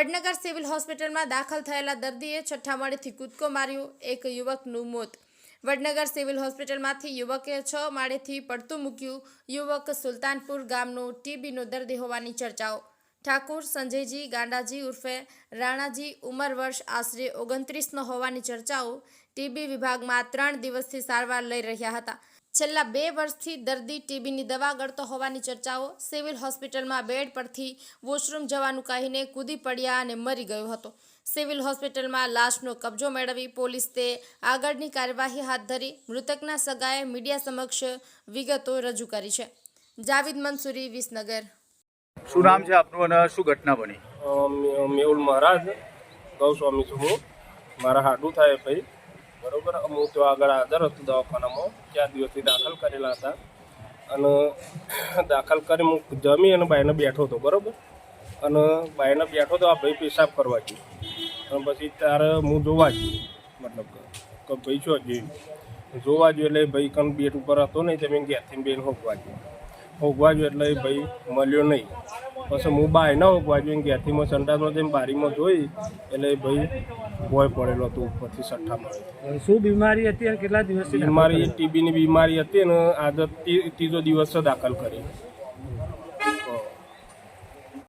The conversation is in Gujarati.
વડનગર સિવિલ હોસ્પિટલમાં દાખલ થયેલા દર્દીએ છઠ્ઠા માળેથી કૂદકો માર્યો. એક યુવકનું મોત. વડનગર સિવિલ હોસ્પિટલમાંથી યુવકે છ માળેથી પડતું મૂક્યું. યુવક સુલતાનપુર ગામનો ટીબીનો દર્દી હોવાની ચર્ચાઓ. ઠાકુર, સંજયજી, ગાંડાજી ઉર્ફે રાણાજી ઉંમર વર્ષ આશરે ઓગણત્રીસનો હોવાની ચર્ચાઓ ટીબી વિભાગમાં ત્રણ દિવસથી સારવાર લઈ રહ્યા હતા. છેલ્લા બે વર્ષથી દર્દી ટીબીની દવા ગળતો હોવાની ચર્ચાઓ સિવિલ હોસ્પિટલમાં બેડ પરથી વોશરૂમ જવાનું કહીને કૂદી પડ્યા અને મરી ગયો હતો. સિવિલ હોસ્પિટલમાં લાશનો કબજો મેળવી પોલીસ તે આગળની કાર્યવાહી હાથ ધરી મૃતકના સગાએ મીડિયા સમક્ષ વિગતો રજૂ કરી છે. જાવિદ મંસૂરી વિસનગર. શું નામ છે આપનું અને શું ઘટના બની? મેહુલ મહારાજ ગૌસ્વામી છું હું. મારા હાડું થાય ભાઈ. બરોબર? હું તો આગળ હાજર હતું દવાખાનામાં. ચાર દિવસથી દાખલ કરેલા હતા. અને દાખલ કરી હું જમી અને બાઈને બેઠો હતો, બરોબર? અને બાઈને બેઠો તો આ ભાઈ પેશાબ કરવા ગયો. અને પછી ત્યારે હું જોવા ગયો. મતલબ કે કે ભાઈ શું જોયું જોવા ગયો એટલે ભાઈ કન બેટ ઉપર હતો નહીં તમે ઘેરથી બેન હોગવા ગયો. હોગવા ગયો એટલે ભાઈ મળ્યો નહીં. પછી હું બાય ના હોકવા ગયો ઘેરથી મેં સંડાસમાં જઈને બારીમાં જોઈ એટલે ભાઈ ભોય પડેલો હતો ઉપરથી સઠ્ઠા મળે શું બીમારી હતી અને કેટલા દિવસ બીમારી ટીબીની બીમારી હતી અને આજે ત્રીજો દિવસ દાખલ કરી